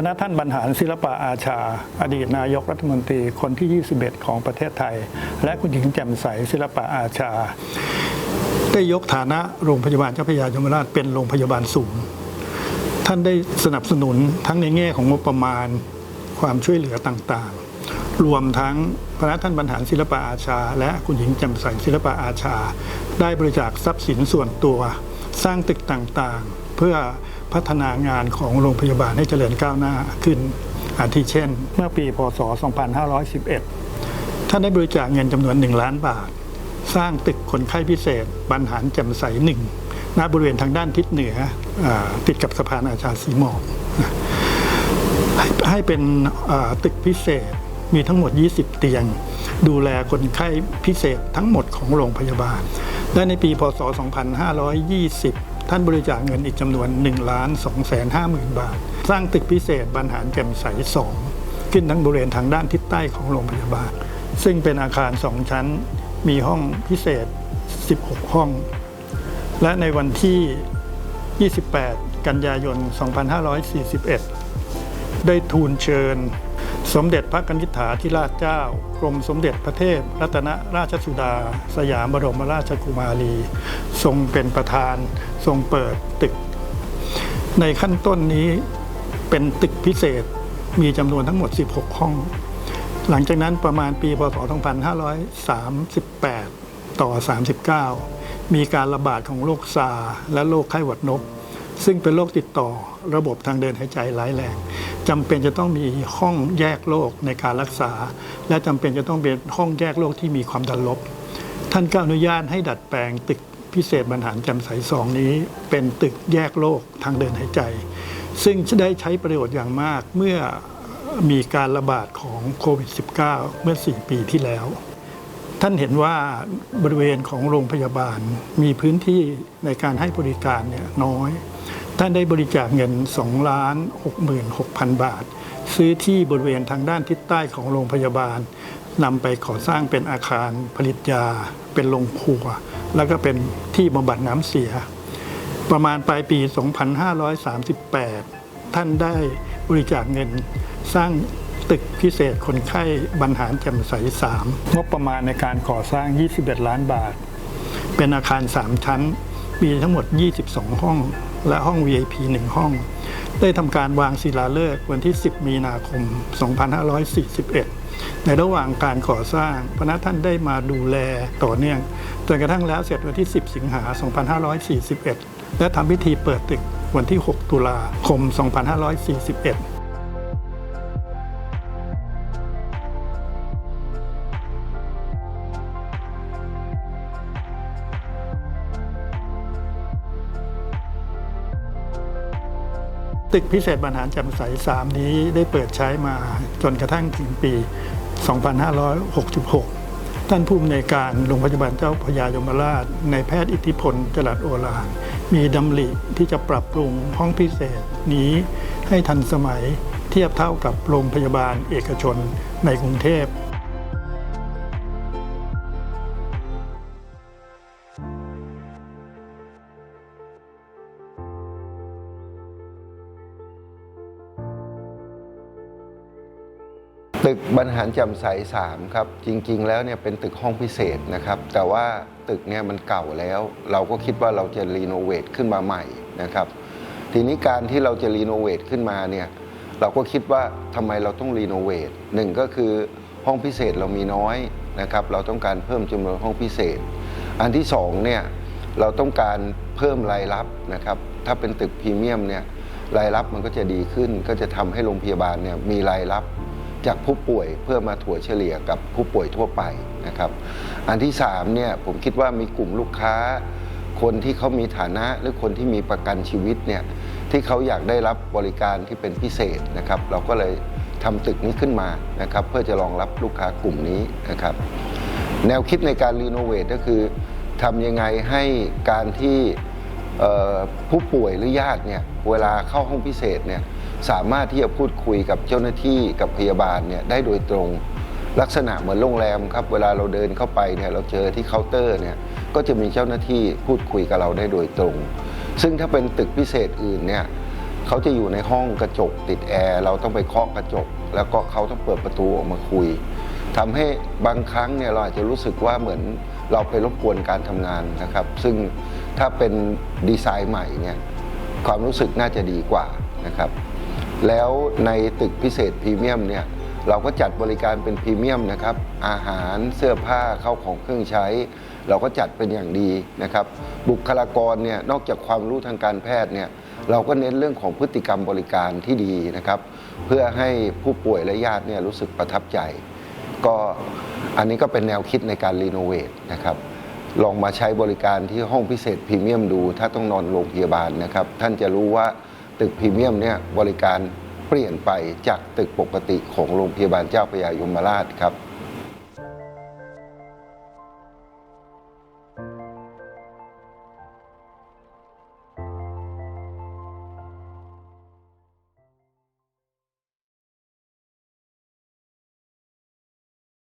พระท่านบรรหารศิลปะอาชา อดีตนายกรัฐมนตรีคนที่ 21 ของประเทศไทย และคุณหญิงแจ่มใสศิลปะอาชา ได้ยกฐานะโรงพยาบาลเจ้าพระยายมราชเป็นโรงพยาบาลสูงท่านได้สนับสนุนทั้งในแง่ของงบประมาณความช่วยเหลือต่างๆ รวมทั้งพระท่านบรรหารศิลปะอาชา และคุณหญิงแจ่มใสศิลปะอาชา ได้บริจาคทรัพย์สินส่วนตัว สร้างตึกต่างๆ เพื่อ พัฒนางานของโรงพยาบาลให้เจริญก้าวหน้าขึ้น อาทิเช่น เมื่อปีพศ 2511 ท่านได้บริจาคเงินจำนวน 1 ล้านบาท สร้างตึกคนไข้พิเศษ บรรหารแจ่มใสหนึ่งณบริเวณทางด้านทิศเหนืออติดกับสะพานอาชาสีหมอกให้ให้เป็นตึกพิเศษมีทั้งหมด 20 เตียง ดูแลคนไข้พิเศษทั้งหมดของโรงพยาบาล และในปี พศ 2520 ท่านบริจาคเงินอีกจำนวน1ล้าน2แสน5หมื่นบาท สร้างตึกพิเศษบรรหารแจ่มใส2ขึ้นทั้งบริเวณทางด้านทิศใต้ของโรงพยาบาล ซึ่งเป็นอาคาร2ชั้นมีห้องพิเศษ 16 ห้อง และในวันที่ 28 กันยายน 2541 ได้ทูลเชิญ สมเด็จพระกนิษฐาธิราชเจ้า กรมสมเด็จพระเทพรัตนราชสุดา สยามบรมราชกุมารี ทรงเป็นประธาน ทรงเปิดตึก ในขั้นต้นนี้เป็นตึกพิเศษมีจำนวนทั้งหมด 16 ห้อง หลังจากนั้นประมาณปีพศ 2538 ต่อ 39 มีการระบาดของโรคซาร์และโรคไข้หวัดนก ซึ่งเป็นโรคติดต่อระบบทางเดินหายใจร้ายแรงจำเป็นจะต้องมีห้องแยกโรคในการรักษา และจำเป็นจะต้องเป็นห้องแยกโรคที่มีความดันลบ ท่านก็อนุญาตให้ดัดแปลงตึก พิเศษบรรหารจำใสสองนี้ เป็นตึกแยกโรคทางเดินหายใจ ซึ่งได้ใช้ประโยชน์อย่างมากเมื่อมีการระบาดของโควิด -19 เมื่อ 4 ปีที่แล้ว ท่านเห็นว่าบริเวณของโรงพยาบาลมีพื้นที่ในการให้บริการเนี่ยน้อย ท่านได้บริจาคเงิน2ล้าน66,000 บาท ซื้อที่บริเวณทางด้านทิศใต้ของโรงพยาบาลนำไปก่อสร้างเป็นอาคารผลิตยา เป็นโรงครัว แล้วก็เป็นที่บำบัดน้ำเสีย ประมาณปลายปี 2538 ท่านได้บริจาคเงินสร้างตึกพิเศษคนไข้บรรหารแจ่มใส 3 งบประมาณในการก่อสร้าง 21 ล้านบาท เป็นอาคาร 3 ชั้น มีทั้งหมด 22 ห้อง และห้อง VIP 1 ห้อง ได้ทำการวางศิลาฤกษ์วันที่ 10 มีนาคม 2541 ในระหว่างการก่อสร้างพระนักท่านได้มาดูแลต่อเนื่องจนกระทั่งแล้วเสร็จวันที่ 10 สิงหา 2541 และทำพิธีเปิดตึกวันที่ 6 ตุลาคม 2541 ตึกพิเศษบรรหารแจ่มใส 3 นี้ได้เปิดใช้มาจนกระทั่งถึงปี 2566 ท่านผู้อำนวยการโรงพยาบาลเจ้าพยายมราช ในแพทย์อิทธิพลจรัสโอฬารมีดำริที่จะปรับปรุงห้องพิเศษนี้ให้ทันสมัยเทียบเท่ากับโรงพยาบาลเอกชนในกรุงเทพ ตึกบรรหารจ่มใส3ครับ จริง ๆ แล้วเนี่ยเป็นตึกห้องพิเศษนะครับ แต่ว่าตึกเนี่ยมันเก่าแล้ว เราก็คิดว่าเราจะรีโนเวทขึ้นมาใหม่นะครับ ทีนี้การที่เราจะรีโนเวทขึ้นมาเนี่ยเราก็คิดว่าทำไมเราต้องรีโนเวทหนึ่งก็คือห้องพิเศษเรามีน้อยนะครับ เราต้องการเพิ่มจำนวนห้องพิเศษ อันที่สองเนี่ยเราต้องการเพิ่มรายรับนะครับ ถ้าเป็นตึกพรีเมียมเนี่ยรายรับมันก็จะดีขึ้น ก็จะทำให้โรงพยาบาลเนี่ยมีรายรับ จากผู้ป่วยเพื่อมาถั่วเฉลี่ยกับผู้ป่วยทั่วไปนะครับ อันที่3เนี่ยผมคิดว่ามีกลุ่มลูกค้า คนที่เขามีฐานะหรือคนที่มีประกันชีวิตเนี่ยที่เขาอยากได้รับบริการที่เป็นพิเศษนะครับ เราก็เลยทำตึกนี้ขึ้นมานะครับ เพื่อจะรองรับลูกค้ากลุ่มนี้นะครับ แนวคิดในการรีโนเวทก็คือทำยังไงให้การที่ผู้ป่วยหรือญาติเนี่ยเวลาเข้าห้องพิเศษเนี่ย สามารถที่จะพูดคุยกับเจ้าหน้าที่กับพยาบาลเนี่ยได้โดยตรง ลักษณะเหมือนโรงแรมครับ เวลาเราเดินเข้าไปเนี่ยเราเจอที่เคาน์เตอร์เนี่ยก็จะมีเจ้าหน้าที่พูดคุยกับเราได้โดยตรง ซึ่งถ้าเป็นตึกพิเศษอื่นเนี่ยเขาจะอยู่ในห้องกระจกติดแอร์เราต้องไปเคาะกระจก แล้วก็เขาต้องเปิดประตูออกมาคุยทำให้บางครั้งเนี่ยเราอาจจะรู้สึกว่าเหมือนเราไปรบกวนการทำงานนะครับ ซึ่งถ้าเป็นดีไซน์ใหม่เนี่ยความรู้สึกน่าจะดีกว่านะครับ แล้วในตึกพิเศษพรีเมียมเนี่ยเราก็จัดบริการเป็นพรีเมียมนะครับ อาหารเสื้อผ้าเข้าของเครื่องใช้ เราก็จัดเป็นอย่างดีนะครับ บุคลากรเนี่ยนอกจากความรู้ทางการแพทย์เนี่ยเราก็เน้นเรื่องของพฤติกรรมบริการที่ดีนะครับ เพื่อให้ผู้ป่วยและญาติเนี่ยรู้สึกประทับใจ ก็อันนี้ก็เป็นแนวคิดในการรีโนเวทนะครับลองมาใช้บริการที่ห้องพิเศษพรีเมียมดู ถ้าต้องนอนโรงพยาบาลนะครับ ท่านจะรู้ว่า ตึกพรีเมียมเนี่ยบริการเปลี่ยนไปจากตึกปกติของโรงพยาบาลเจ้าพระยายมราชครับ